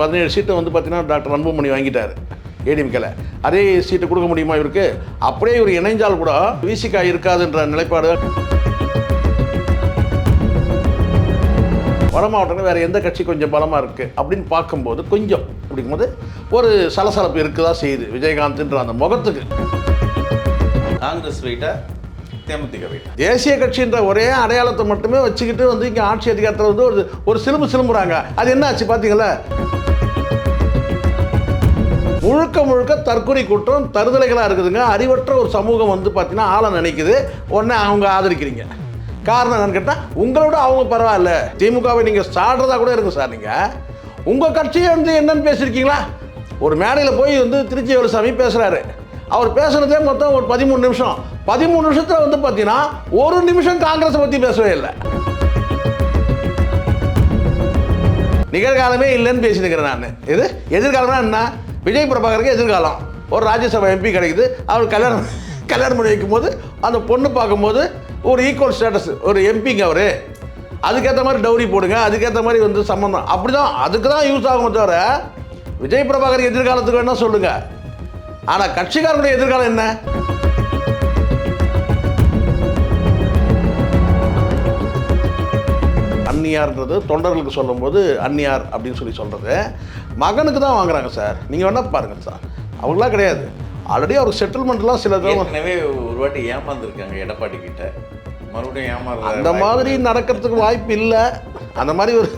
பதினேழு சீட்டை வந்து பார்த்தீங்கன்னா டாக்டர் அன்புமணி வாங்கிட்டார் ஏடிஎம்கேல. அதே சீட்டு கொடுக்க முடியுமா இவருக்கு? அப்படியே இவர் இணைஞ்சால் கூட விசிகா இருக்காதுன்ற நிலைப்பாடு. வட மாவட்டத்தில் வேறு எந்த கட்சி கொஞ்சம் பலமாக இருக்குது அப்படின்னு பார்க்கும்போது கொஞ்சம் அப்படிங்கும்போது ஒரு சலசலப்பு இருக்குதா செய்யுது விஜயகாந்த்ன்ற அந்த முகத்துக்கு. காங்கிரஸ் வெயிட்டா தேமுதிக தேசிய கட்சின்ற ஒரே அடையாளத்தை மட்டுமே வச்சுக்கிட்டு வந்து இங்கே ஆட்சி அதிகாரத்தில் வந்து ஒரு ஒரு சிலும்பு சிலும்புறாங்க. அது என்ன ஆச்சு பார்த்தீங்களா முழுக்க முழுக்க தற்கொலை குற்றம் தருதலைகளாக இருக்குதுங்க. அறிவற்ற ஒரு சமூகம் வந்து பார்த்தீங்கன்னா ஆளை நினைக்குது. உடனே அவங்க ஆதரிக்கிறீங்க. காரணம் என்னன்னு கேட்டால் உங்களோட அவங்க பரவாயில்ல. திமுகவை நீங்கள் சாடுறதா கூட இருக்கும் சார் நீங்கள் உங்கள் கட்சியை வந்து என்னன்னு பேசியிருக்கீங்களா? ஒரு மேடையில் போய் வந்து திருச்சி வேலுசாமி பேசுகிறாரு அவர் பேசுனதே மொத்தம் ஒரு பதிமூணு நிமிஷம். பதிமூணு நிமிஷத்தில் வந்து பார்த்தீங்கன்னா ஒரு நிமிஷம் காங்கிரஸை பற்றி பேசவே இல்லை. நிகழ்காலமே இல்லைன்னு பேசினுக்கிறேன் நான். இது எதிர்காலம்னா என்ன? விஜய் பிரபாகருக்கு எதிர்காலம். ஒரு ராஜ்யசபா எம்பி கிடைக்குது. அவர் கல்யாணம் கல்யாணம் பண்ணி வைக்கும்போது அந்த பொண்ணு பார்க்கும்போது ஒரு ஈக்குவல் ஸ்டேட்டஸ் ஒரு எம்பிங்க அவர். அதுக்கேற்ற மாதிரி டவுரி போடுங்க அதுக்கேற்ற மாதிரி வந்து சம்மந்தம். அப்படி தான் அதுக்கு தான் யூஸ் ஆகுமே தவிர விஜய் பிரபாகர் எதிர்காலத்துக்கு வேணால் சொல்லுங்க. ஆனால் கட்சிக்காரனுடைய எதிர்காலம் என்ன? அந்நியார்ன்றது தொண்டர்களுக்கு சொல்லும்போது அந்நியார் அப்படின்னு சொல்லி சொல்கிறது மகனுக்கு தான் வாங்குறாங்க சார். நீங்கள் வேணா பாருங்கள் சார். அவங்களாம் கிடையாது. ஆல்ரெடி அவர் செட்டில்மெண்ட்லாம் சில ஏற்கனவே ஒரு வாட்டி ஏமாந்துருக்காங்க எடப்பாடி கிட்ட. மறுபடியும் ஏமாற அந்த மாதிரி நடக்கிறதுக்கு வாய்ப்பு இல்லை. அந்த மாதிரி ஒரு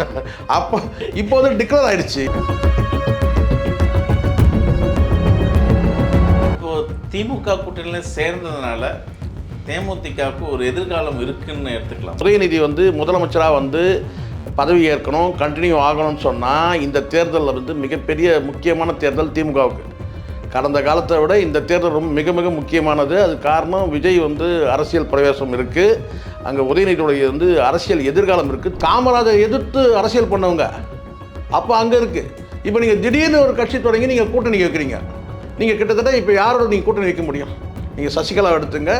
அப்போ இப்போ வந்து டிக்ளேர் ஆயிடுச்சு. திமுக கூட்டணியில் சேர்ந்ததுனால தேமுதிகவுக்கு ஒரு எதிர்காலம் இருக்குன்னு எடுத்துக்கலாம். உதயநிதி வந்து முதலமைச்சராக வந்து பதவி ஏற்கணும் கண்டினியூ ஆகணும்னு சொன்னால் இந்த தேர்தலில் வந்து மிகப்பெரிய முக்கியமான தேர்தல் திமுகவுக்கு. கடந்த காலத்தை விட இந்த தேர்தல் ரொம்ப மிக மிக முக்கியமானது. அது காரணம் விஜய் வந்து அரசியல் பிரவேசம் இருக்குது அங்கே உதயநிதியுடைய வந்து அரசியல் எதிர்காலம் இருக்குது காமராஜர் எதிர்த்து அரசியல் பண்ணவங்க. அப்போ அங்கே இருக்குது இப்போ நீங்கள் திடீர்னு ஒரு கட்சி தொடங்கி நீங்கள் கூட்டணி வைக்கிறீங்க நீங்கள் கிட்டத்தட்ட இப்போ யாரோட நீங்கள் கூட்டணி வைக்க முடியும்? நீங்கள் சசிகலா எடுத்துங்க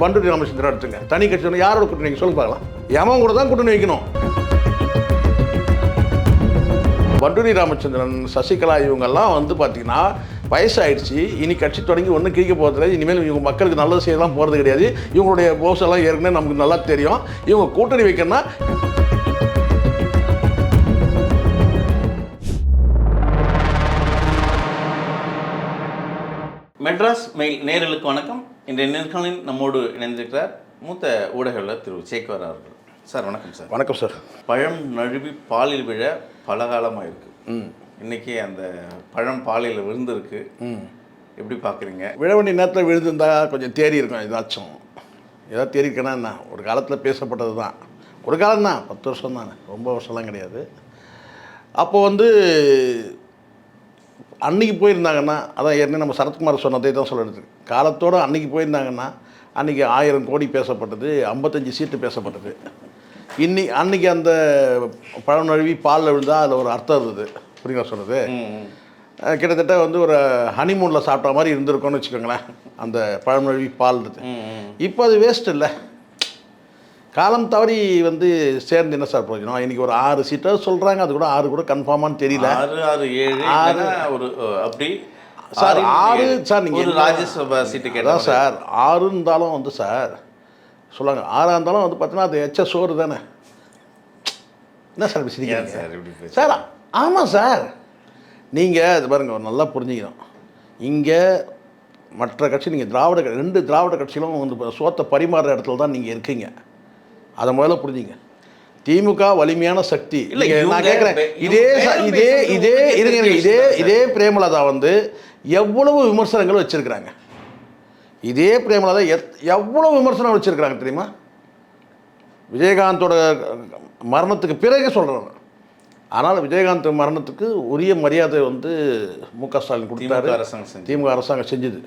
பண்டூரி ராமச்சந்திரா எடுத்துங்க. தனி கட்சி யாரோட கூட்டணி சொல்லி பார்க்கலாம். எவன் கூட தான் கூட்டணி வைக்கணும். பண்டூரி ராமச்சந்திரன் சசிகலா இவங்கெல்லாம் வந்து பார்த்தீங்கன்னா வயசாயிடுச்சு. இனி கட்சி தொடங்கி ஒன்றும் கிழிக்க போகிறது இனிமேல் இவங்க மக்களுக்கு நல்லது செய்யலாம் போகிறது கிடையாது. இவங்களுடைய போஸ் எல்லாம் ஏற்கனவே நமக்கு நல்லா தெரியும். இவங்க கூட்டணி வைக்கணும்னா மெட்ராஸ் மெயில் நேயர்களுக்கு வணக்கம். இன்றைய நேர்காணலில் நம்மோடு இணைந்திருக்கிறார் மூத்த ஊடகவியலாளர் திரு சேக்வர் அவர்கள். சார் வணக்கம் சார். வணக்கம் சார். பழம் நழுவி பாலில் விழ பல காலமாக இருக்கு. இன்னைக்கு அந்த பழம் பாலில் விழுந்திருக்கு. எப்படி பார்க்குறீங்க? விழ வேண்டிய நேரத்தில் விழுந்திருந்தா கொஞ்சம் தேறி இருக்கும் ஏதாச்சும். ஏதாவது தேறி இருக்கேன்னா என்ன? ஒரு காலத்தில் பேசப்பட்டது தான். ஒரு காலம் தான் பத்து வருஷம் தானே ரொம்ப வருஷம்லாம் கிடையாது. அப்போ வந்து அன்னைக்கு போயிருந்தாங்கன்னா அதான் ஏற்கனவே நம்ம சரத்குமார் சொன்னதே தான் சொல்லிடுது காலத்தோடு அன்னைக்கு போயிருந்தாங்கன்னா அன்றைக்கி ஆயிரம் கோடி பேசப்பட்டது ஐம்பத்தஞ்சு சீட்டு பேசப்பட்டது. இன்னி அன்னைக்கு அந்த பழம் நழுவி பாலில் விழுந்தா அதில் ஒரு அர்த்தம் இருந்தது. புரியுங்களா சொல்கிறது அஹ் கிட்டத்தட்ட வந்து ஒரு ஹனிமூனில் சாப்பிட்ட மாதிரி இருந்திருக்கும்னு வச்சுக்கோங்களேன் அந்த பழம் நழுவி பால் இருந்தது இப்போ அது வேஸ்ட் இல்லை. காலம் தவறி வந்து சேர்ந்து என்ன சார் பிரயோஜனம் இன்னைக்கு ஒரு ஆறு சீட்டாக சொல்கிறாங்க அது கூட ஆறு கூட கன்ஃபார்மான்னு தெரியல ஆறு ஆறு ஏழு ஆறு. ஒரு அப்படி சார், ஆறு. சார், நீங்க ஒரு என்ன- ராஜ்யசபா சீட்டு அதான் கேட்டா சார் ஆறு இருந்தாலும் வந்து சார் சொல்லுவாங்க ஆறாக இருந்தாலும் வந்து பார்த்தீங்கன்னா அது எச்ச சோறு தானே என்ன சார் இப்படி? சார் இப்படி? சார் ஆமாம் சார் நீங்கள் இது பாருங்க நல்லா புரிஞ்சுக்கணும் இங்கே மற்ற கட்சி நீங்கள் திராவிட ரெண்டு திராவிட கட்சிகளும் வந்து சோத்தை பரிமாறுற இடத்துல தான் நீங்கள் இருக்கீங்க அதை முதல்ல புரிஞ்சுங்க. திமுக வலிமையான சக்தி. இல்ல, நான் கேட்குறேன் இதே இதே இதே இருங்க இதே இதே பிரேமலதா வந்து எவ்வளவு விமர்சனங்கள் வச்சிருக்கிறாங்க. இதே பிரேமலதா எத் எவ்வளவு விமர்சனம் வச்சிருக்கிறாங்க தெரியுமா? விஜயகாந்தோட மரணத்துக்கு பிறகு சொல்கிறேன் ஆனால் விஜயகாந்த் மரணத்துக்கு உரிய மரியாதை வந்து மு க ஸ்டாலின் கொடுத்தாரு. அரசாங்கம் திமுக அரசாங்கம் செஞ்சுது.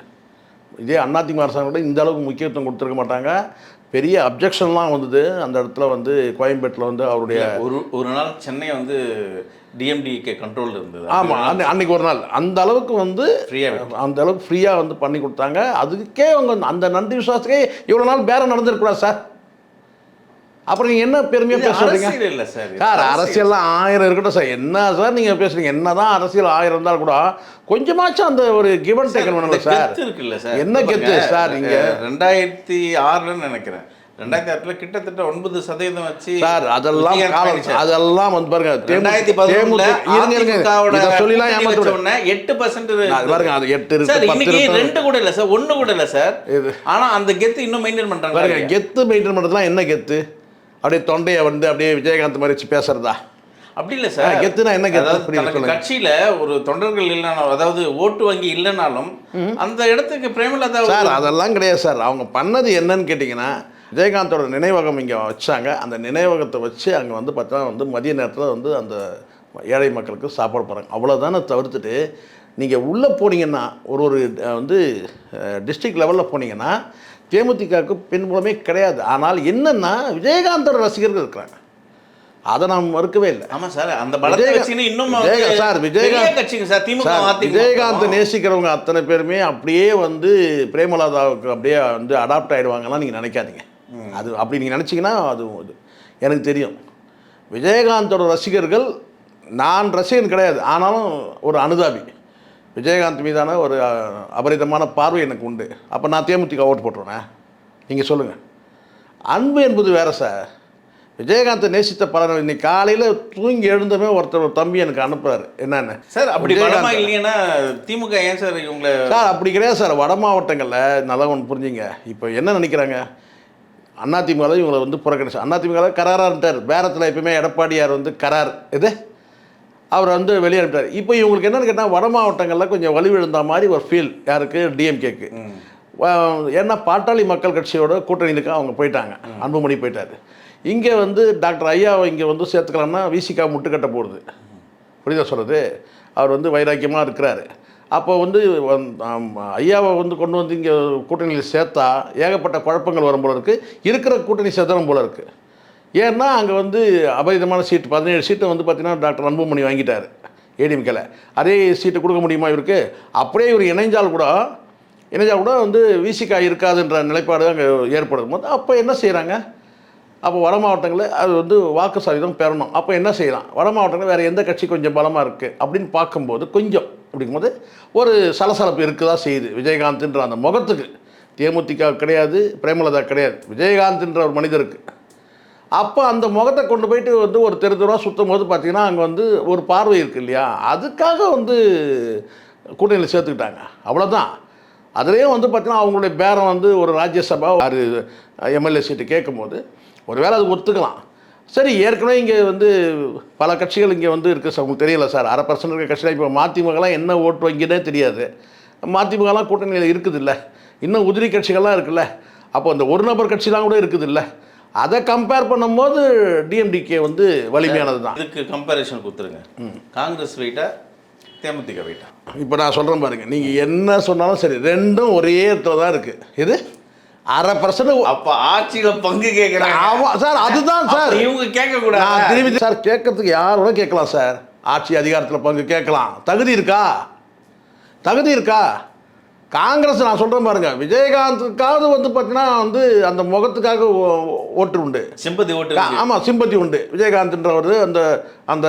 இதே அதிமுக அரசாங்கம் கூட இந்த அளவுக்கு முக்கியத்துவம் கொடுத்துருக்க மாட்டாங்க. பெரிய அப்ஜெக்ஷன்லாம் வந்தது. அந்த இடத்துல வந்து கோயம்பேட்டில் வந்து அவருடைய ஒரு ஒரு நாள் சென்னை வந்து டிஎம்டிகே கண்ட்ரோல் இருந்தது. ஆமாம் அன்னை அன்னைக்கு ஒரு நாள். அந்த அளவுக்கு வந்து விட்டு. அந்த அளவுக்கு ஃப்ரீயாக வந்து பண்ணி கொடுத்தாங்க. அதுக்கே அவங்க அந்த நன்றி விசுவாசத்துக்கே இவ்வளோ நாள் பேரம் நடந்திருக்கூடாது சார். அப்புறம் நீங்கள் என்ன பெருமையாக இது பேச சொல்றீங்க அரசியல் இல்ல சார் சார் அரசியல். அரசியல்லாம் ஆயிரம் இருக்கட்டும் சார். என்ன சார் நீங்கள் பேசுறீங்க? என்னதான் அரசியல் ஆயிரம் இருந்தாலும் கூட கொஞ்சமாச்சும் அந்த ஒரு கிவன் டேக்கன் இந்த பண்ணணும் சார் இருக்குல்ல சார். என்ன கெத்து சார் நீங்க? அஹ், ரெண்டாயிரத்தி ஆறுலன்னு நினைக்கிறேன். ரெண்டாயிரத்தி ஆறுல கிட்டத்தட்ட ஒன்பது சதவீதம் வச்சு சார் அதெல்லாம். அதெல்லாம் வந்து பாருங்க ரெண்டாயிரத்தி உடனே எட்டு பர்சன்ட் பாருங்க அது எட்டு இருக்கு ரெண்டு கூட இல்ல சார் ஒண்ணு கூட இல்ல சார். ஆனா அந்த கெத்து இன்னும் மெயின்டைன் பண்றாங்க கெத்து மெயின்டைன் பண்ணுறதுலாம் என்ன கெத்து? அப்படியே தொண்டையை வந்து அப்படியே விஜயகாந்த் மாதிரி வச்சு பேசுறதா? அப்படி இல்ல சார். கெத்துனா என்ன கெத்து? கட்சியில ஒரு தொண்டர்கள் இல்லைனாலும் அதாவது ஓட்டு வங்கி இல்லைனாலும் அந்த இடத்துக்கு பிரேமலதா சார் அதெல்லாம் கிடையாது சார். அவங்க பண்ணது என்னன்னு கேட்டிங்கன்னா விஜயகாந்தோட நினைவகம் இங்கே வச்சாங்க. அந்த நினைவகத்தை வச்சு அங்கே வந்து பார்த்தா வந்து மதிய நேரத்தில் வந்து அந்த ஏழை மக்களுக்கு சாப்பாடு போகிறாங்க அவ்வளோதானே தவிர்த்துட்டு நீங்கள் உள்ளே போனீங்கன்னா ஒரு ஒரு வந்து டிஸ்ட்ரிக்ட் லெவலில் போனீங்கன்னா தேமுதிகவுக்கு பின்புலமே கிடையாது. ஆனால் என்னென்னா விஜயகாந்தோட ரசிகர்கள் இருக்கிறாங்க. அதை நாம் மறுக்கவே இல்லை. ஆமா சார் அந்த இன்னும் சார், விஜயகாந்த் கட்சிங்க சார் திமுக விஜயகாந்த் நேசிக்கிறவங்க அத்தனை பேருமே அப்படியே வந்து பிரேமலதாவுக்கு அப்படியே வந்து அடாப்ட் ஆயிடுவாங்கலாம் நீங்கள் நினைக்காதீங்க. அது அப்படி நீங்கள் நினச்சிங்கன்னா அது அது எனக்கு தெரியும். விஜயகாந்தோட ரசிகர்கள் நான் ரசிகன் கிடையாது. ஆனாலும் ஒரு அனுதாபி. விஜயகாந்த் மீதான ஒரு அபரிதமான பார்வை எனக்கு உண்டு. அப்போ நான் தேமுதிக ஓட்டு போட்டுருவேன்? நீங்கள் சொல்லுங்கள் அன்பு என்பது வேற சார். விஜயகாந்தை நேசித்த பலர் இன்னைக்கு காலையில் தூங்கி எழுந்தமே ஒருத்தர் ஒரு தம்பி எனக்கு அனுப்புறாரு. என்னென்ன? சார் அப்படி இல்லைன்னா திமுக ஏன் சார் இவங்களை சார் அப்படி கிடையாது சார். வட மாவட்டங்களில் நல்லா ஒன்று புரிஞ்சுங்க. இப்போ என்ன நினைக்கிறாங்க? அதிமுக இவங்களை வந்து புறக்கணிச்சு அதிமுக இருந்தார் பேரத்தில் எப்பயுமே எடப்பாடியார் வந்து கரார். இது அவர் வந்து வெளியே அனுப்பிட்டார். இப்போ இவங்களுக்கு என்னன்னு கேட்டால் வட மாவட்டங்களில் கொஞ்சம் வலுவிழுந்த மாதிரி ஒரு ஃபீல் யாருக்கு? டிஎம்கேக்கு ஏன்னா பாட்டாளி மக்கள் கட்சியோட கூட்டணிக்கு அவங்க போயிட்டாங்க. அன்புமணி போயிட்டாரு. இங்கே வந்து டாக்டர் ஐயாவை இங்கே வந்து சேர்த்துக்கலாம்னா விசிகா முட்டுக்கட்ட போடுது. புரியுதா சொல்கிறது அவர் வந்து வைராக்கியமாக இருக்கிறாரு. அப்போ வந்து ஐயாவை வந்து கொண்டு வந்து இங்கே கூட்டணியில் சேர்த்தா ஏகப்பட்ட குழப்பங்கள் வரும் போல இருக்குது இருக்கிற கூட்டணி செதறும் போல இருக்குது ஏன்னா அங்கே வந்து அபரிதமான சீட்டு பதினேழு சீட்டை வந்து பார்த்திங்கன்னா டாக்டர் அன்புமணி வாங்கிட்டார் ஏடிஎம்கேல. அதே சீட்டு கொடுக்க முடியுமா இவருக்கு? அப்படியே இவர் இணைஞ்சால் கூட இணைஞ்சால் கூட வந்து விசிகா இருக்காதுன்ற நிலைப்பாடு அங்கே ஏற்படும். போது அப்போ என்ன செய்கிறாங்க அப்போ வட மாவட்டங்களில் அது வந்து வாக்கு சதவீதம் பெறணும். அப்போ என்ன செய்யலாம்? வட மாவட்டங்களில் வேறு எந்த கட்சி கொஞ்சம் பலமாக இருக்குது அப்படின்னு பார்க்கும்போது கொஞ்சம் அப்படிங்கும்போது ஒரு சலசலப்பு இருக்குதா செய்யுது. விஜயகாந்த்ன்ற அந்த முகத்துக்கு. தேமுதிக கிடையாது பிரேமலதா கிடையாது. விஜயகாந்த்ன்ற ஒரு மனிதருக்கு. அப்போ அந்த முகத்தை கொண்டு போயிட்டு வந்து ஒரு தெரு தெருவாக சுற்றும் போது பார்த்தீங்கன்னா அங்கே வந்து ஒரு பார்வை இருக்குது இல்லையா? அதுக்காக வந்து கூட்டணியில் சேர்த்துக்கிட்டாங்க. அவ்வளோதான் அதுலேயும் வந்து பார்த்தீங்கன்னா அவங்களுடைய பேரம் வந்து ஒரு ராஜ்யசபா ஆறு எம்எல்ஏ சீட்டு கேட்கும்போது ஒரு வேளை அது ஒத்துக்கலாம். சரி ஏற்கனவே இங்கே வந்து பல கட்சிகள் இங்கே வந்து இருக்குது சார். உங்களுக்கு தெரியல சார். அரை பர்சன்ட் இருக்கிற கட்சியில் இப்போ மதிமுகலாம் என்ன ஓட்டு வங்கினே தெரியாது. மதிமுகலாம் கூட்டணியில் இருக்குது இல்லை இன்னும் உதிரி கட்சிகள்லாம் இருக்குல்ல. அப்போ அந்த ஒரு நபர் கட்சிலாம் கூட இருக்குது இல்லை அதை கம்பேர் பண்ணும்போது டிஎம்டிகே வந்து வலிமையானது தான். இதுக்கு கம்பேரிஷன் கொடுத்துருங்க. காங்கிரஸ் வெயிட்டா தேமுதிக வெயிட்டா இப்போ நான் சொல்கிறேன் பாருங்க. நீங்கள் என்ன சொன்னாலும் சரி ரெண்டும் ஒரே இடத்துல தான் இருக்குது இது அரை பர்சன்ட் அப்ப ஆட்சியில பங்கு கேட்கறாங்க ஆமாம் சார் அதுதான் சார். இவங்க கேட்க நான் கூடாது திரும்பி சார் கேட்கறதுக்கு யாரோட கேட்கலாம் சார். ஆட்சி அதிகாரத்தில் பங்கு கேட்கலாம். தகுதி இருக்கா? தகுதி இருக்கா? காங்கிரஸ் நான் சொல்கிறேன் பாருங்க விஜயகாந்துக்காவது வந்து பார்த்தீங்கன்னா வந்து அந்த முகத்துக்காக ஓட்டு உண்டு. சிம்பதி ஓட்டு. ஆமாம் சிம்பத்தி உண்டு. விஜயகாந்த்ன்றவர் அந்த அந்த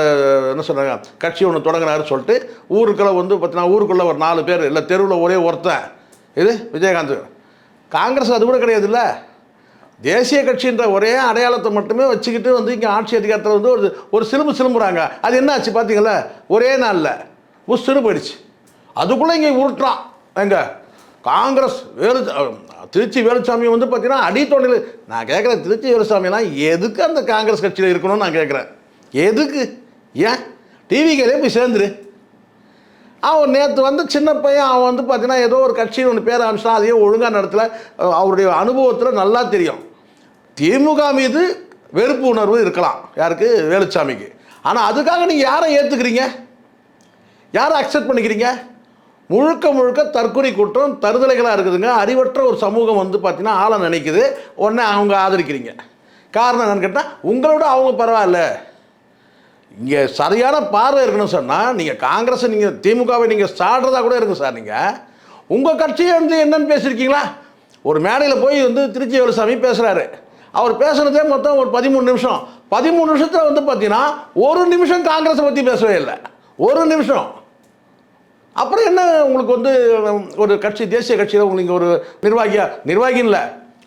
என்ன சொல்கிறாங்க கட்சி ஒன்று தொடங்கினாரு சொல்லிட்டு ஊருக்குள்ள வந்து பார்த்தீங்கன்னா ஊருக்குள்ளே ஒரு நாலு பேர் இல்லை தெருவில் ஒரே ஒருத்தன். இது விஜயகாந்த். காங்கிரஸ் அது கூட கிடையாதுல்ல தேசிய கட்சின்ற ஒரே அடையாளத்தை மட்டுமே வச்சுக்கிட்டு வந்து இங்கே ஆட்சி அதிகாரத்தில் வந்து ஒரு ஒரு சிலும்பு சிலும்புறாங்க. அது என்ன ஆச்சு பார்த்தீங்களா ஒரே நாளில் உஸ்துன்னு போயிடுச்சு. அதுக்குள்ளே இங்கே உருட்டுறான். எங்க? காங்கிரஸ் வேலு திருச்சி வேலுசாமி வந்து பார்த்தீங்கன்னா அடித்தொண்டில் நான் கேட்குறேன் திருச்சி வேலுசாமிலாம் எதுக்கு அந்த காங்கிரஸ் கட்சியில் இருக்கணும்னு நான் கேட்குறேன் எதுக்கு? ஏன்? டிவிகளே போய் சேர்ந்துரு. அவன் நேற்று வந்து சின்ன பையன் அவன் வந்து பார்த்தீங்கன்னா ஏதோ ஒரு கட்சியில் ஒன்று பேர் ஆரம்பிச்சான் அதையே ஒழுங்காக நடத்தல. அவருடைய அனுபவத்தில் நல்லா தெரியும். திமுக மீது வெறுப்பு உணர்வு இருக்கலாம் யாருக்கு? வேலுச்சாமிக்கு. ஆனால் அதுக்காக நீங்கள் யாரை ஏற்றுக்கிறீங்க யாரை அக்செப்ட் பண்ணிக்கிறீங்க? முழுக்க முழுக்க தற்கொலை குற்றம் தருதலைகளாக இருக்குதுங்க. அறிவற்ற ஒரு சமூகம் வந்து பார்த்தீங்கன்னா ஆளை நினைக்குது. உடனே அவங்க ஆதரிக்கிறீங்க. காரணம் என்னன்னு கேட்டால் உங்களோட அவங்க பரவாயில்ல. இங்கே சரியான பார்வை இருக்கணும் சொன்னால் நீங்கள் காங்கிரஸை நீங்கள் திமுகவை நீங்கள் சாடுறதா கூட இருக்கும் சார் நீங்கள் உங்கள் கட்சியை வந்து என்னன்னு பேசியிருக்கீங்களா ஒரு மேடையில் போய் வந்து திருச்சி வேலுசாமி பேசுகிறாரு அவர் பேசுனதே மொத்தம் ஒரு பதிமூணு நிமிஷம். பதிமூணு நிமிஷத்தில் வந்து பார்த்தீங்கன்னா ஒரு நிமிஷம் காங்கிரஸை பற்றி பேசவே இல்லை. ஒரு நிமிஷம். அப்புறம் என்ன உங்களுக்கு வந்து ஒரு கட்சி தேசிய கட்சியில் உங்களுக்கு ஒரு நிர்வாகியா? நிர்வாகி இல்லை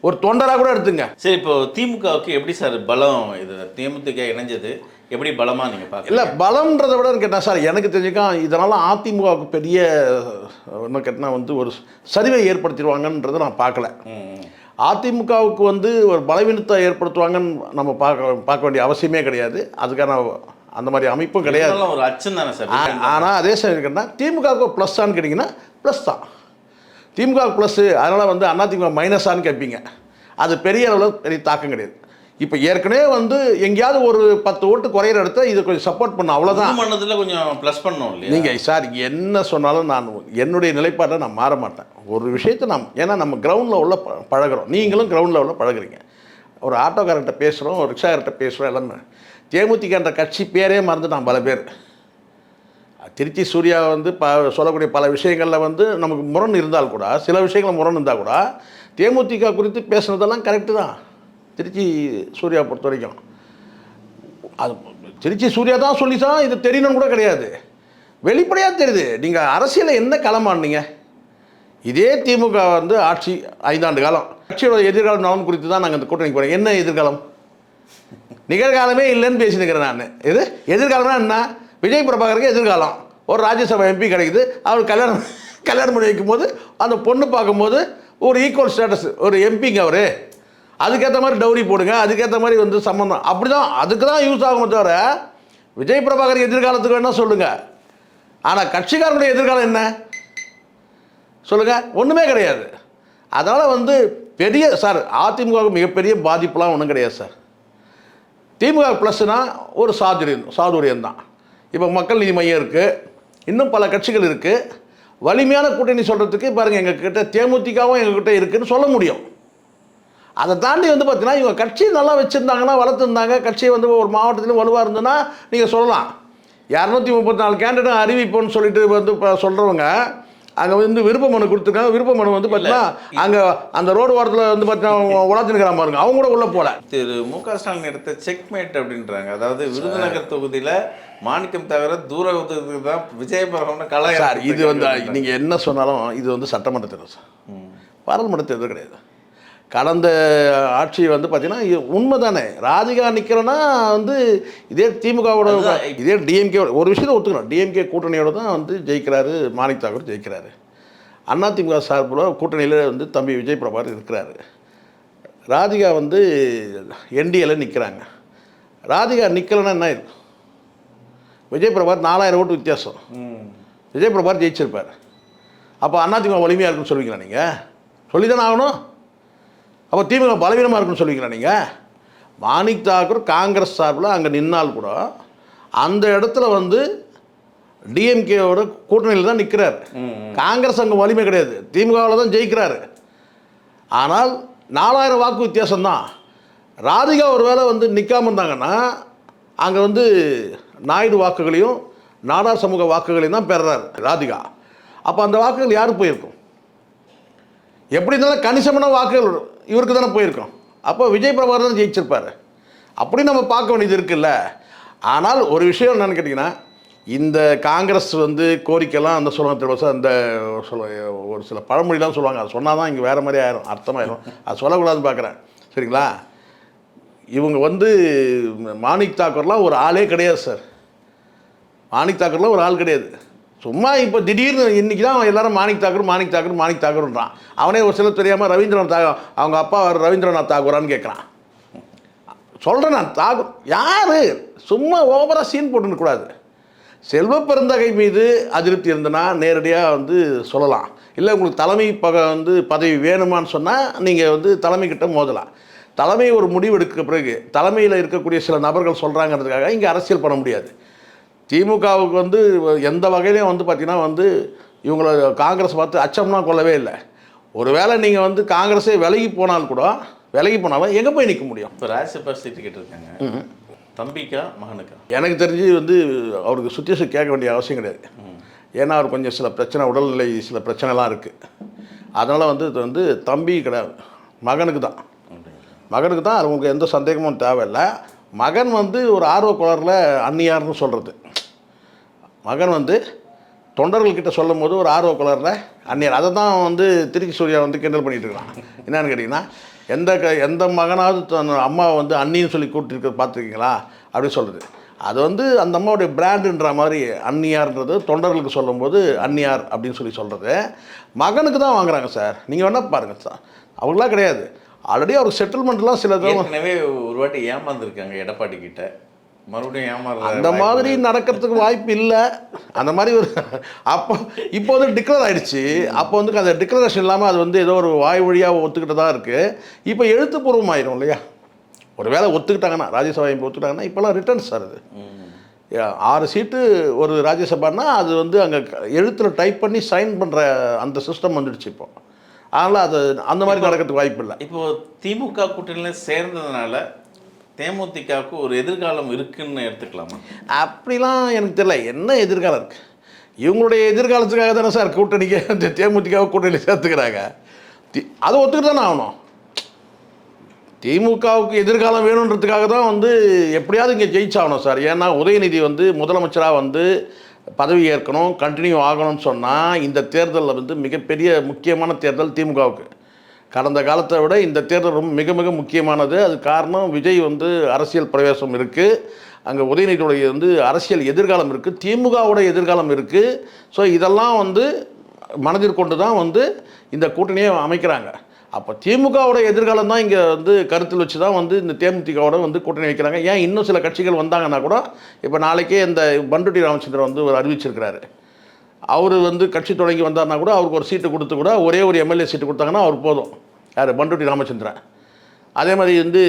ஒரு தொண்டராக கூட எடுத்துங்க. சரி இப்போ திமுகவுக்கு எப்படி சார் பலம் இது? தேமுதிக இணைஞ்சது. எப்படி பலமா நீங்க இல்லை பார்க்கல பலம்ன்றதை விட கேட்டால் சார் எனக்கு தெரிஞ்சுக்கா இதனால் அதிமுகவுக்கு பெரிய என்ன கேட்டால் வந்து ஒரு சரிவை ஏற்படுத்திடுவாங்கன்றதை நான் பார்க்கல. அதிமுகவுக்கு வந்து ஒரு பலவீனத்தை ஏற்படுத்துவாங்கன்னு நம்ம பார்க்க பார்க்க வேண்டிய அவசியமே கிடையாது. அதுக்கான அந்த மாதிரி அமைப்பும் கிடையாது. ஒரு அச்சம் தானே சார்? ஆனால் அதே சமயம் கேட்டால் திமுகவுக்கு ப்ளஸ்ஸான்னு கேட்டிங்கன்னா ப்ளஸ் தான். திமுக ப்ளஸ்ஸு அதனால் வந்து அதிமுக மைனஸான்னு கேட்பீங்க. அது பெரிய அளவில் பெரிய தாக்கம் கிடையாது. இப்போ ஏற்கனவே வந்து எங்கேயாவது ஒரு பத்து ஓட்டு குறையிற இடத்த இது கொஞ்சம் சப்போர்ட் பண்ணும் அவ்வளோதான் மன்னத்துல கொஞ்சம் ப்ளஸ் பண்ணோம் இல்லையா? நீங்கள் சார் என்ன சொன்னாலும் நான் என்னுடைய நிலைப்பாட்டை நான் மாற மாட்டேன். ஒரு விஷயத்தை நாம் ஏன்னா நம்ம கிரவுண்ட் லெவலில் ப பழகுறோம். நீங்களும் கிரவுண்ட் லெவலில் பழகுறீங்க. ஒரு ஆட்டோக்காரர்கிட்ட பேசுகிறோம் ஒரு ரிக்ஷாக்கார்ட்ட பேசுகிறோம் எல்லாமே. தேமுதிகன்ற கட்சி பேரே மறந்துட்டான் பல பேர். திருச்சி சூர்யா வந்து ப சொல்லக்கூடிய பல விஷயங்களில் வந்து நமக்கு முரண் இருந்தால் கூட சில விஷயங்கள் முரண் இருந்தால் கூட தேமுதிக குறித்து பேசுனதெல்லாம் கரெக்டு தான். திருச்சி சூர்யா பொறுத்த வரைக்கும். அது திருச்சி சூர்யா தான் சொல்லித்தான் இது தெரியணும்னு கூட கிடையாது. வெளிப்படையாக தெரியுது. நீங்கள் அரசியலில் என்ன களமானீங்க இதே திமுக வந்து ஆட்சி ஐந்தாண்டு காலம். கட்சியோட எதிர்காலம் நலன் குறித்து தான் நாங்கள் இந்த கூட்டணிக்கு போகிறோம் என்ன எதிர்காலம்? நிகழ்காலமே இல்லைன்னு பேசினுக்கிறேன் நான். இது எதிர்காலம்னா என்ன? விஜய் பிரபாகருக்கு எதிர்காலம். ஒரு ராஜ்யசபா எம்பி கிடைக்குது. அவர் கல்யாணம் கல்யாணம் பண்ணி வைக்கும்போது அந்த பொண்ணு பார்க்கும்போது ஒரு ஈக்குவல் ஸ்டேட்டஸ் ஒரு எம்பிங்க அவர். அதுக்கேற்ற மாதிரி டவுரி போடுங்க அதுக்கேற்ற மாதிரி வந்து சம்மந்தம். அப்படி தான் அதுக்கு தான் யூஸ் ஆகுமே தவிர விஜய் பிரபாகர் எதிர்காலத்துக்கு வேணால் சொல்லுங்கள் ஆனால் கட்சிக்காரனுடைய எதிர்காலம் என்ன? சொல்லுங்கள் ஒன்றுமே கிடையாது. அதனால் வந்து பெரிய சார் அதிமுகவுக்கு மிகப்பெரிய பாதிப்புலாம் ஒன்றும் கிடையாது சார் திமுக ப்ளஸ்னால் ஒரு சாதுரியம் சாதுரியம் தான். இப்போ மக்கள் நீதி மையம் இருக்குது இன்னும் பல கட்சிகள் இருக்குது வலிமையான கூட்டணி சொல்கிறதுக்கு பாருங்கள் எங்கள் கிட்ட தேமுதிகவும் எங்ககிட்ட இருக்குதுன்னு சொல்ல முடியும். அதை தாண்டி வந்து பார்த்தீங்கன்னா இவங்க கட்சி நல்லா வச்சுருந்தாங்கன்னா வளர்த்துருந்தாங்க. கட்சி வந்து ஒரு மாவட்டத்திலும் வலுவாக இருந்ததுன்னா நீங்கள் சொல்லலாம். இரநூத்தி முப்பத்தி நாலு கேண்டிடேட் அறிவிப்போன்னு சொல்லிட்டு வந்து இப்போ சொல்கிறவங்க அங்கே வந்து விருப்ப மனு கொடுத்துருக்காங்க. விருப்ப மனு வந்து பார்த்தீங்கன்னா அங்கே அந்த ரோடு ஓரத்தில் வந்து பார்த்தீங்கன்னா உழச்சுனுக்கிறான் பாருங்க. அவங்க கூட உள்ளே போகல திரு மு க ஸ்டாலின் எடுத்த செக்மேட் அப்படின்றாங்க. அதாவது விருதுநகர் தொகுதியில மாணிக்கம் தவிர தூர தான் விஜயபுரம் கலை சார் இது வந்து நீங்கள் என்ன சொன்னாலும் இது வந்து சட்டமன்ற தேர்தல் சார் பாராளுமன்ற தேர்தல் கிடையாது. கடந்த ஆட்சி வந்து பார்த்தீங்கன்னா இது உண்மை தானே ராதிகா நிற்கிறோன்னா வந்து இதே திமுகவோட. இதே டிஎம்கே ஒரு விஷயத்தை ஒத்துக்கணும். டிஎம்கே கூட்டணியோட தான் வந்து ஜெயிக்கிறாரு மாணிக் தாக்கூர் ஜெயிக்கிறாரு. அதிமுக சார்பில் கூட்டணியில் வந்து தம்பி விஜய் பிரபாகர் இருக்கிறாரு. ராதிகா வந்து என்டிஏல நிற்கிறாங்க ராதிகா நிற்கலைன்னா என்ன இருக்கும் விஜய் பிரபாகர் நாலாயிரம் ஓட்டு வித்தியாசம். விஜய் பிரபாகர் ஜெயிச்சிருப்பார். அப்போ அதிமுக வலிமையாக இருக்குன்னு சொல்லுவீங்களா நீங்கள் சொல்லி தானே ஆகணும். அப்போ திமுக பலவீனமாக இருக்குன்னு சொல்லுவீங்களா நீங்கள் மாணிக் தாக்கூர் காங்கிரஸ் சார்பில் அங்கே நின்னால் கூட அந்த இடத்துல வந்து டிஎம்கேவோட கூட்டணியில் தான் நிற்கிறார் காங்கிரஸ் அங்கே வலிமை கிடையாது. திமுகவில் தான் ஜெயிக்கிறாரு. ஆனால் நாலாயிரம் வாக்கு வித்தியாசம்தான் ராதிகா ஒரு வேளை வந்து நிற்காம இருந்தாங்கன்னா அங்கே வந்து நாயுடு வாக்குகளையும் நாடார் சமூக வாக்குகளையும் தான் பெறுறாரு ராதிகா. அப்போ அந்த வாக்குகள் யாருக்கு போயிருக்கும்? எப்படி இருந்தாலும் கணிசமான வாக்குகள் இவருக்கு தானே போயிருக்கோம். அப்போ விஜய் பிரபாகர் தான் ஜெயிச்சிருப்பார். அப்படி நம்ம பார்க்க வேண்டியது இருக்குல்ல. ஆனால் ஒரு விஷயம் என்னென்னு கேட்டிங்கன்னா இந்த காங்கிரஸ் வந்து கோரிக்கைலாம் அந்த சொல்லுவாங்க தெரியுமா சார்? அந்த சொல்ல ஒரு சில பழமொழிலாம் சொல்லுவாங்க. அது சொன்னால் தான் இங்கே வேறு மாதிரி ஆயிரும் அர்த்தமாயிரும். அது சொல்லக்கூடாதுன்னு பார்க்குறேன். சரிங்களா? இவங்க வந்து மாணிக் தாக்கூர்லாம் ஒரு ஆளே கிடையாது சார். மாணிக் தாக்கூர்லாம் ஒரு ஆள் கிடையாது. சும்மா இப்போ திடீர்னு இன்றைக்கி தான் எல்லாரும் மாணிக் தாக்கூர் மாணிக் தாக்கூர் மாணிக் தாக்கூர்ன்றான் அவனே ஒரு சில தெரியாமல் ரவீந்திரநாத் தாக அவங்க அப்பா ரவீந்திரநாத் தாகூரான்னு கேட்குறான். சொல்கிறேன் நான் தாகூர் யார்? சும்மா ஓவராக சீன் போட்டுக்கூடாது செல்வ பெருந்தகை மீது அதிருப்தி இருந்தனா நேரடியாக வந்து சொல்லலாம். இல்லை உங்களுக்கு தலைமை பக வந்து பதவி வேணுமான்னு சொன்னால் நீங்கள் வந்து தலைமைக்கிட்ட மோதலாம். தலைமை ஒரு முடிவு எடுக்க பிறகு தலைமையில் இருக்கக்கூடிய சில நபர்கள் சொல்கிறாங்கிறதுக்காக இங்கே அரசியல் பண்ண முடியாது. திமுகவுக்கு வந்து எந்த வகையிலையும் வந்து பார்த்திங்கன்னா வந்து இவங்கள காங்கிரஸ் பார்த்து அச்சம்னா கொள்ளவே இல்லை. ஒருவேளை நீங்கள் வந்து காங்கிரஸே விலகி போனால் கூட விலகி போனாலும் எங்கே போய் நிற்க முடியும்? இப்போ ராஜ்யசபா சீட்டு கேட்டிருக்காங்க. தம்பிக்கா மகனுக்கா? எனக்கு தெரிஞ்சு வந்து அவருக்கு சுற்றி கேட்க வேண்டிய அவசியம் கிடையாது. ஏன்னா அவர் கொஞ்சம் சில பிரச்சனை உடல்நிலை சில பிரச்சனைலாம் இருக்குது அதனால் வந்து இது வந்து தம்பி கிடையாது. மகனுக்கு தான். மகனுக்கு தான் அது உங்களுக்கு எந்த சந்தேகமும் தேவையில்லை. மகன் வந்து ஒரு ஆர்வ குளரில் அந்நியார்னு சொல்கிறது மகன் வந்து தொண்டர்கள்கிட்ட சொல்லும் போது ஒரு ஆர்வ குளரில் அந்நியர். அதை தான் வந்து திருச்சி சூர்யா வந்து கிண்டல் பண்ணிகிட்டு இருக்கான். என்னன்னு கேட்டிங்கன்னா எந்த க எந்த மகனாவது தன் அம்மாவை வந்து அண்ணின்னு சொல்லி கூப்பிட்டு பார்த்துருக்கீங்களா? அப்படின்னு சொல்கிறது அது வந்து அந்த அம்மாவுடைய பிராண்டுன்ற மாதிரி அந்நியார்ன்றது தொண்டர்களுக்கு சொல்லும்போது அந்நியார் அப்படின்னு சொல்லி சொல்கிறது மகனுக்கு தான் வாங்குறாங்க சார். நீங்கள் வேணால் பாருங்கள் சார். அவங்களாம் கிடையாது. ஆல்ரெடி அவர் செட்டில்மெண்ட்லாம் சில தடவை ஏற்கனவே ஒரு வாட்டி ஏமாந்துருக்காங்க எடப்பாடி கிட்ட. மறுபடியும் ஏமாற அந்த மாதிரி நடக்கிறதுக்கு வாய்ப்பு இல்லை. அந்த மாதிரி ஒரு அப்போ இப்போ வந்து டிக்ளேர் ஆயிடுச்சு. அப்போ வந்து அந்த டிக்ளரேஷன் இல்லாமல் அது வந்து ஏதோ ஒரு வாய் வழியாக ஒத்துக்கிட்டு தான் இருக்குது இப்போ எழுத்துப்பூர்வமாயிரும் இல்லையா? ஒரு வேளை ஒத்துக்கிட்டாங்கன்னா ராஜ்யசபா இப்போ ஒத்துக்கிட்டாங்கன்னா இப்போல்லாம் ரிட்டர்ன்ஸ் சார் அது. ஆறு சீட்டு ஒரு ராஜ்யசபான்னா அது வந்து அங்கே எழுத்தில் டைப் பண்ணி சைன் பண்ணுற அந்த சிஸ்டம் வந்துடுச்சு இப்போ. அதனால் அது அந்த மாதிரி நடக்கிறதுக்கு வாய்ப்பு இல்லை. இப்போ திமுக கூட்டணியில சேர்ந்ததுனால தேமுதிகவுக்கு ஒரு எதிர்காலம் இருக்குன்னு எடுத்துக்கலாமா? அப்படிலாம் எனக்கு தெரியல. என்ன எதிர்காலம் இருக்குது இவங்களுடைய எதிர்காலத்துக்காக தானே சார் கூட்டணிக்கு இந்த தேமுதிக கூட்டணியில் சேர்த்துக்கிறாங்க. தி அதை ஒத்துக்கிட்டு தானே ஆகணும். திமுகவுக்கு எதிர்காலம் வேணுன்றதுக்காக தான் வந்து எப்படியாவது இங்கே ஜெயிச்சாகணும் சார். ஏன்னா உதயநிதி வந்து முதலமைச்சராக வந்து பதவி ஏற்கணும் கண்டினியூ ஆகணும்னு சொன்னால் இந்த தேர்தலில் வந்து மிகப்பெரிய முக்கியமான தேர்தல் திமுகவுக்கு. கடந்த காலத்தை விட இந்த தேர்தல் ரொம்ப மிக மிக முக்கியமானது. அது காரணம் விஜய் வந்து அரசியல் பிரவேசம் இருக்குது அங்கே உதயநிதியுடைய வந்து அரசியல் எதிர்காலம் இருக்குது திமுகவோட எதிர்காலம் இருக்குது ஸோ இதெல்லாம் வந்து மனதில் கொண்டு தான் வந்து இந்த கூட்டணியை அமைக்கிறாங்க. அப்போ திமுகவோட எதிர்காலம் தான் இங்கே வந்து கருத்தில் வச்சு தான் வந்து இந்த தேமுதிகவோட வந்து கூட்டணி வைக்கிறாங்க. ஏன் இன்னும் சில கட்சிகள் வந்தாங்கன்னா கூட இப்போ நாளைக்கே இந்த பண்டுட்டி ராமச்சந்திரன் வந்து ஒரு அறிவிச்சிருக்கிறாரு. அவர் வந்து கட்சி தொடங்கி வந்தார்னா கூட அவருக்கு ஒரு சீட்டு கொடுத்து கூட ஒரே ஒரு எம்எல்ஏ சீட்டு கொடுத்தாங்கன்னா அவர் போதும். யார்? பண்டுட்டி ராமச்சந்திரன். அதே மாதிரி வந்து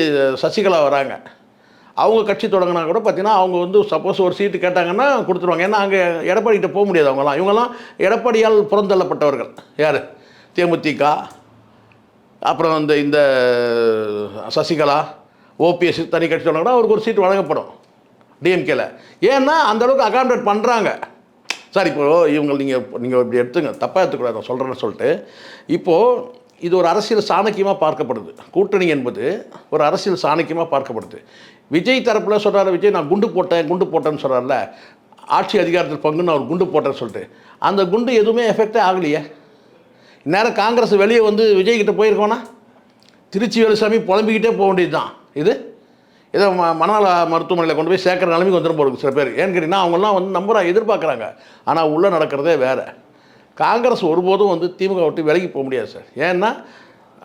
சசிகலா வராங்க. அவங்க கட்சி தொடங்கினா கூட பார்த்தீங்கன்னா அவங்க வந்து சப்போஸ் ஒரு சீட்டு கேட்டாங்கன்னா கொடுத்துருவாங்க. ஏன்னா அங்கே எடப்பாடிகிட்ட போக முடியாது அவங்களாம் இவங்கெல்லாம் எடப்பாடியால் புறந்தள்ளப்பட்டவர்கள். யார்? தேமுதிக அப்புறம் இந்த இந்த சசிகலா ஓபிஎஸ் தனி கட்சி தொடங்கினா அவருக்கு ஒரு சீட்டு வழங்கப்படும். டிஎம்கேல ஏன்னா அந்தளவுக்கு அகாமடேட் பண்ணுறாங்க சார் இப்போ இவங்க நீங்கள் நீங்கள் இப்படி எடுத்துங்க. தப்பாக எடுத்துக்கூடாது நான் சொல்கிறேன்னு சொல்லிட்டு. இப்போது இது ஒரு அரசியல் சாணக்கியமாக பார்க்கப்படுது. கூட்டணி என்பது ஒரு அரசியல் சாணக்கியமாக பார்க்கப்படுது. விஜய் தரப்பில் சொல்கிறாரு விஜய் நான் குண்டு போட்டேன் குண்டு போட்டேன்னு சொல்கிறார்ல ஆட்சி அதிகாரத்தில் பங்குன்னு அவர் குண்டு போட்டேன்னு சொல்லிட்டு. அந்த குண்டு எதுவுமே எஃபெக்டே ஆகலையே. இந்நேரம் காங்கிரஸ் வெளியே வந்து விஜய்கிட்ட போயிருக்கோன்னா திருச்சி வேலுசாமி புலம்பிக்கிட்டே போக வேண்டியது தான் இது இதை ம மனநல மருத்துவமனையில் கொண்டு போய் சேர்க்குற நிலைமைக்கு வந்துடும் போகிறது சில பேர். ஏன்னு கேட்டிங்கன்னா அவங்களாம் வந்து நம்பராக எதிர்பார்க்குறாங்க. ஆனால் உள்ளே நடக்கிறதே வேறு. காங்கிரஸ் ஒருபோதும் வந்து திமுக விட்டு விலகி போக முடியாது சார். ஏன்னா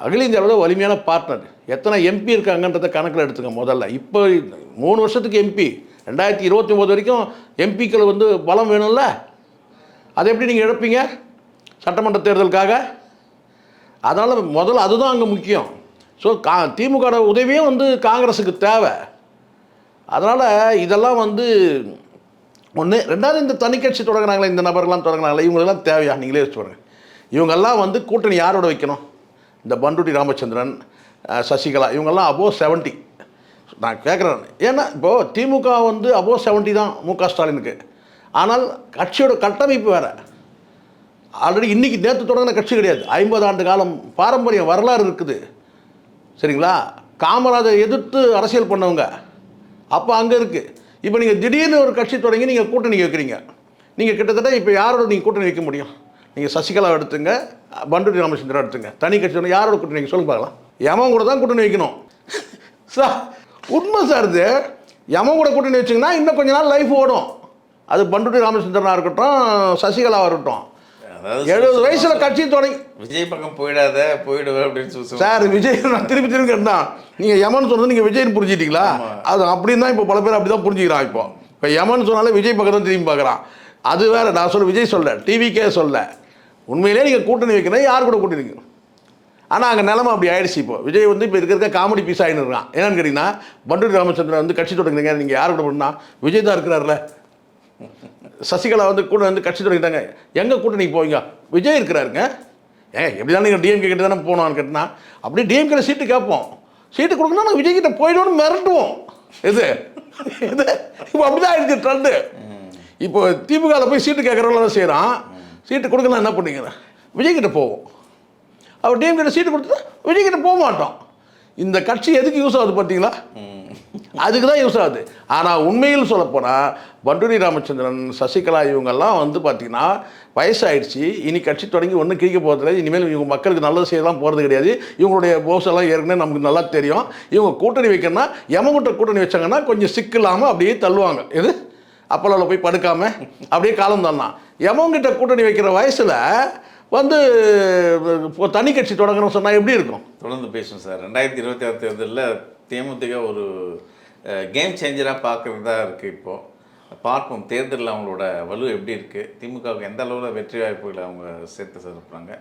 அகில இந்தியாவில் வலிமையான பார்ட்னர் எத்தனை எம்பி இருக்காங்கன்றத கணக்கில் எடுத்துங்க முதல்ல. இப்போ மூணு வருஷத்துக்கு எம்பி ரெண்டாயிரத்தி இருபத்தி ஒம்பது வரைக்கும் எம்பிக்கள் வந்து பலம் வேணும்ல? அதை எப்படி நீங்கள் இழப்பீங்க? சட்டமன்ற தேர்தலுக்காக? அதனால் முதல்ல அதுதான் அங்கே முக்கியம். ஸோ கா திமுக உதவியும் வந்து காங்கிரஸுக்கு தேவை. அதனால் இதெல்லாம் வந்து ஒன்று ரெண்டாவது இந்த தனிக்கட்சி தொடங்குறாங்களே இந்த நபர்கள்லாம் தொடங்குறாங்களே இவங்களெல்லாம் தேவையா? நீங்களே யோசிச்சு இவங்கெல்லாம் வந்து கூட்டணி யாரோட வைக்கணும்? இந்த பண்டுட்டி ராமச்சந்திரன் சசிகலா இவங்கெல்லாம் அபோவ் செவன்ட்டி நான் கேட்குறேன் ஏன்னா இப்போது திமுக வந்து அபோவ் செவன்ட்டி தான் மு க ஸ்டாலினுக்கு. ஆனால் கட்சியோட கட்டமைப்பு வேறு. ஆல்ரெடி இன்றைக்கி நேற்று தொடங்கின கட்சி கிடையாது. ஐம்பது ஆண்டு காலம் பாரம்பரியம் வரலாறு இருக்குது. சரிங்களா? காமராஜர் எதிர்த்து அரசியல் பண்ணவங்க. அப்போ அங்கே இருக்குது இப்போ நீங்கள் திடீர்னு ஒரு கட்சி தொடங்கி நீங்கள் கூட்டணி வைக்கிறீங்க. நீங்கள் கிட்டத்தட்ட இப்போ யாரோட நீங்கள் கூட்டணி வைக்க முடியும்? நீங்கள் சசிகலா எடுத்துங்க பண்டுரி ராமச்சந்திரன் எடுத்துங்க. தனி கட்சி யாரோட கூட்டணி வைக்க சொல்லுங்க பார்க்கலாம். யமன் கூட தான் கூட்டணி வைக்கணும். சார் உண்மை சார் இது. யமன் கூட கூட்டணி வச்சிங்கன்னா இன்னும் கொஞ்ச நாள் லைஃப் ஓடும். அது பண்டுரி ராமச்சந்திரனாக இருக்கட்டும் சசிகலாவாக இருக்கட்டும். எழுபது வயசில் கட்சி தொடங்கி விஜய் பக்கம் போயிடாத போயிடுவேன் அப்படின்னு சொல்லி. சார் விஜய் நான் திருப்பி திருப்பி கேட்டேன் நீங்கள் யமன் சொன்னது நீங்கள் விஜய்னு புரிஞ்சிட்டீங்களா? அது அப்படின்னு தான் இப்போ பல பேர் அப்படி தான் புரிஞ்சுக்கிறான் இப்போ. இப்போ யமன் சொன்னாலே விஜய் பக்கம் தான் திரும்பி பார்க்குறான். அது வேற நான் சொல்ல விஜய் சொல்ல டிவிக்கே சொல்ல. உண்மையிலே நீங்கள் கூட்டணி வைக்கணும் யார் கூட கூட்டணி வைக்கணும்? ஆனால் அங்கே நிலமை அப்படி ஆயிடுச்சு இப்போ. விஜய் வந்து இப்போ இருக்க காமெடி பீஸ் ஆகின்னு இருக்கான். என்னன்னு கேட்டிங்கன்னா பண்டூரி ராமச்சந்திரன் வந்து கட்சி தொடங்குறீங்க நீங்கள் யார் கூட பண்ணா விஜய் தான் இருக்கிறார்ல. சசிகலா வந்து கூட வந்து கட்சி தொடங்கிட்டாங்க. எங்கே கூட்டணி போவீங்க? விஜய் இருக்கிறாருங்க. ஏ எப்படி தான் நீங்கள் டிஎம்கே கிட்ட தானே போனோம்னு கேட்டால் அப்படியே டிஎம்கே சீட்டு கேட்போம். சீட்டு கொடுக்கணும் நாங்கள் விஜய் கிட்ட போயிடுவோம்னு மிரட்டுவோம். எது இது இப்போ அப்படி தான் ஆயிடுச்சு ட்ரெண்டு இப்போ திமுகவில் போய் சீட்டு கேட்குறவங்களாம் செய்கிறான் சீட்டு கொடுக்கலாம் என்ன பண்ணிக்கிறேன் விஜய்கிட்ட போவோம். அவர் டிஎம்கிட்ட சீட்டு கொடுத்து விஜய்கிட்ட போக மாட்டோம். இந்த கட்சி எதுக்கு யூஸ் ஆகுது பார்த்தீங்களா? அதுக்கு தான் யூஸ் ஆகுது. ஆனால் உண்மையில் சொல்லப்போனால் பண்டுனி ராமச்சந்திரன் சசிகலா இவங்கெல்லாம் வந்து பார்த்தீங்கன்னா வயசாயிடுச்சு. இனி கட்சி தொடங்கி ஒன்றும் கிழிக்க போகிறதில்ல இனிமேல் இவங்க மக்களுக்கு நல்லது செய்யலாம் போகிறது கிடையாது. இவங்களுடைய போஸ் எல்லாம் ஏற்கனவே நமக்கு நல்லா தெரியும். இவங்க கூட்டணி வைக்கணும்னா எமகுட்ட கூட்டணி வச்சாங்கன்னா கொஞ்சம் சிக்கில்லாமல் அப்படியே தள்ளுவாங்க. எது? அப்பலோவில் போய் படுக்காமல் அப்படியே காலம் தந்தான் எமங்கிட்ட கூட்டணி வைக்கிற வயசில் வந்து இப்போ தனி கட்சி தொடங்கணும்னு சொன்னால் எப்படி இருக்கும்? தொடர்ந்து பேசும் சார். ரெண்டாயிரத்தி இருபத்தி ஆறு தேர்தலில் தேமுதிக ஒரு கேம் சேஞ்சராக பார்க்குறதா இருக்குது இப்போது பார்ப்போம். தேர்தலில் அவங்களோட வலு எப்படி இருக்குது திமுகவுக்கு எந்த அளவில் வெற்றி வாய்ப்புகளை அவங்க சேர்த்து சேர்ப்பாங்க?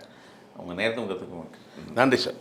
அவங்க நேரத்தும் கற்றுக்குவாங்க நன்றி சார்.